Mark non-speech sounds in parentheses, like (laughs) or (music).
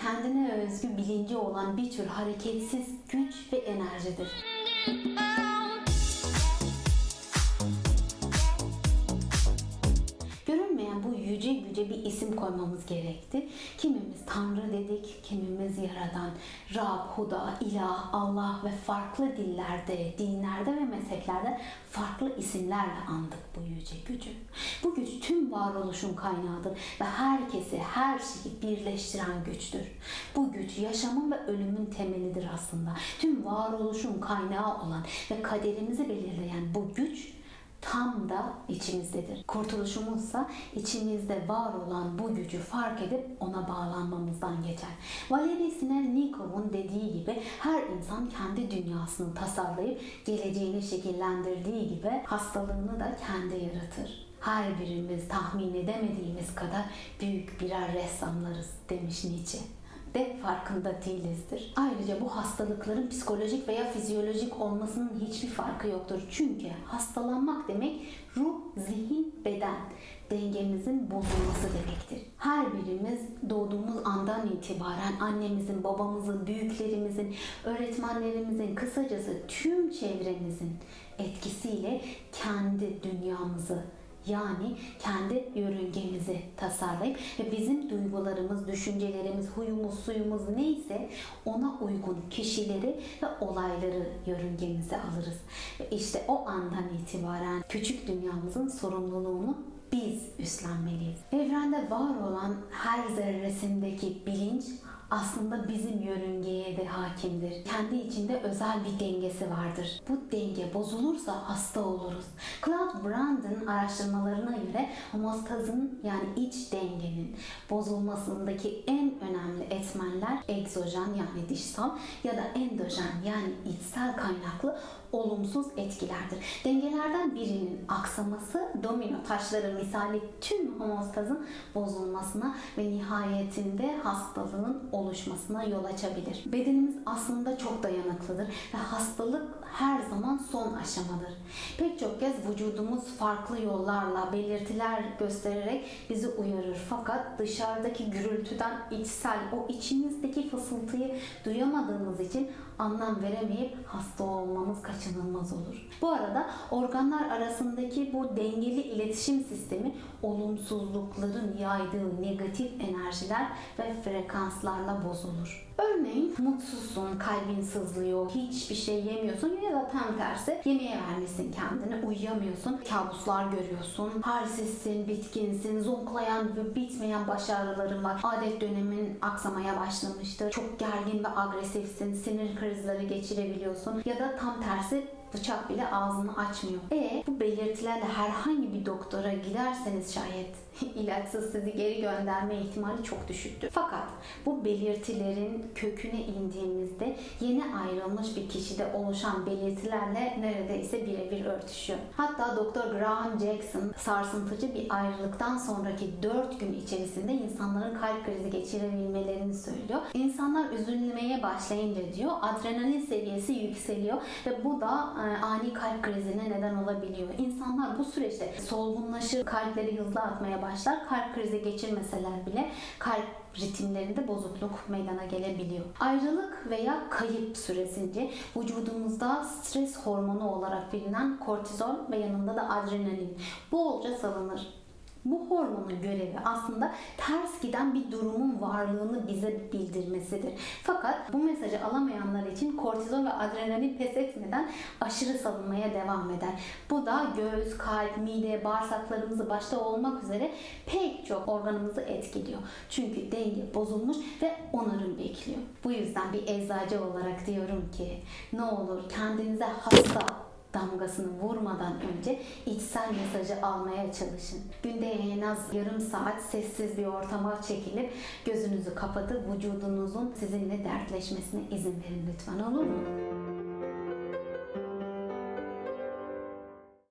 Kendine özgü bilinci olan bir tür hareketsiz güç ve enerjidir. Görünmeyen bu yüce güce bir isim koymamız gerekti. Kimimiz Tanrı dedik, kimimiz Yaradan, Rab, Huda, İlah, Allah ve farklı dillerde, dinlerde ve mezheplerde farklı isimlerle andık bu yüce gücü. Bu güç tüm varoluşun kaynağıdır ve herkesi, her şeyi birleştiren güçtür. Bu güç yaşamın ve ölümün temelidir aslında. Tüm varoluşun kaynağı olan ve kaderimizi belirleyen bu güç tam da içimizdedir. Kurtuluşumuzsa içimizde var olan bu gücü fark edip ona bağlanmamızdan geçer. Valeri Sinelnikov'un dediği gibi her insan kendi dünyasını tasarlayıp geleceğini şekillendirdiği gibi hastalığını da kendi yaratır. Her birimiz tahmin edemediğimiz kadar büyük birer ressamlarız demiş Nietzsche de farkında değilizdir. Ayrıca bu hastalıkların psikolojik veya fizyolojik olmasının hiçbir farkı yoktur. Çünkü hastalanmak demek ruh, zihin, beden dengemizin bozulması demektir. Her birimiz doğduğumuz andan itibaren annemizin, babamızın, büyüklerimizin, öğretmenlerimizin, kısacası tüm çevremizin etkisiyle kendi dünyamızı yani kendi yörüngemizi tasarlayıp ve bizim duygularımız, düşüncelerimiz, huyumuz, suyumuz neyse ona uygun kişileri ve olayları yörüngemize alırız. Ve işte o andan itibaren küçük dünyamızın sorumluluğunu biz üstlenmeliyiz. Evrende var olan her zerresindeki bilinç aslında bizim yörüngeye de hakimdir. Kendi içinde özel bir dengesi vardır. Bu denge bozulursa hasta oluruz. Claude Brand'ın araştırmalarına göre homostazın yani iç dengenin bozulmasındaki en önemli etmenler egzojen yani dışsal ya da endojen yani içsel kaynaklı olumsuz etkilerdir. Dengelerden birinin aksaması domino taşları misali tüm homostazın bozulmasına ve nihayetinde hastalığın oluşmasına yol açabilir. Bedenimiz aslında çok dayanıklıdır ve hastalık her zaman son aşamadır. Pek çok kez vücudumuz farklı yollarla belirtiler göstererek bizi uyarır. Fakat dışarıdaki gürültüden içsel o içimizdeki fısıltıyı duyamadığımız için anlam veremeyip hasta olmamız kaçınılmaz olur. Bu arada organlar arasındaki bu dengeli iletişim sistemi olumsuzlukların yaydığı negatif enerjiler ve frekanslarla bozulur. Örneğin mutsuzsun, kalbin sızlıyor, hiçbir şey yemiyorsun ya da tam tersi yemeğe vermişsin kendini, uyuyamıyorsun, kabuslar görüyorsun, halsizsin, bitkinsin, zonklayan ve bitmeyen baş ağrıların var, adet dönemin aksamaya başlamıştır, çok gergin ve agresifsin, sinir krizleri geçirebiliyorsun ya da tam tersi bıçak bile ağzını açmıyor. E bu belirtilerle herhangi bir doktora giderseniz şayet (laughs) ilaçsız sizi geri gönderme ihtimali çok düşüktür. Fakat bu belirtilerin köküne indiğimizde yeni ayrılmış bir kişide oluşan belirtilerle neredeyse birebir örtüşüyor. Hatta Dr. Graham Jackson sarsıntıcı bir ayrılıktan sonraki 4 gün içerisinde insanların kalp krizi geçirebilmelerini söylüyor. İnsanlar üzülmeye başlayınca diyor adrenalin seviyesi yükseliyor ve bu da e, ani kalp krizine neden olabiliyor. İnsanlar bu süreçte solgunlaşır, kalpleri hızlı atmaya başlar. Kalp krizi geçirmeseler bile kalp ritimlerinde bozukluk meydana gelebiliyor. Ayrılık veya kayıp süresince vücudumuzda stres hormonu olarak bilinen kortizol ve yanında da adrenalin bolca salınır. Bu hormonun görevi aslında ters giden bir durumun varlığını bize bildirmesidir. Fakat bu mesajı alamayanlar için kortizol ve adrenalin pes etmeden aşırı salınmaya devam eder. Bu da göğüs, kalp, mide, bağırsaklarımızı başta olmak üzere pek çok organımızı etkiliyor. Çünkü denge bozulmuş ve onarım bekliyor. Bu yüzden bir eczacı olarak diyorum ki ne olur kendinize hasta damgasını vurmadan önce içsel mesajı almaya çalışın. Günde en az yarım saat sessiz bir ortama çekilip gözünüzü kapatıp vücudunuzun sizinle dertleşmesine izin verin lütfen olur mu?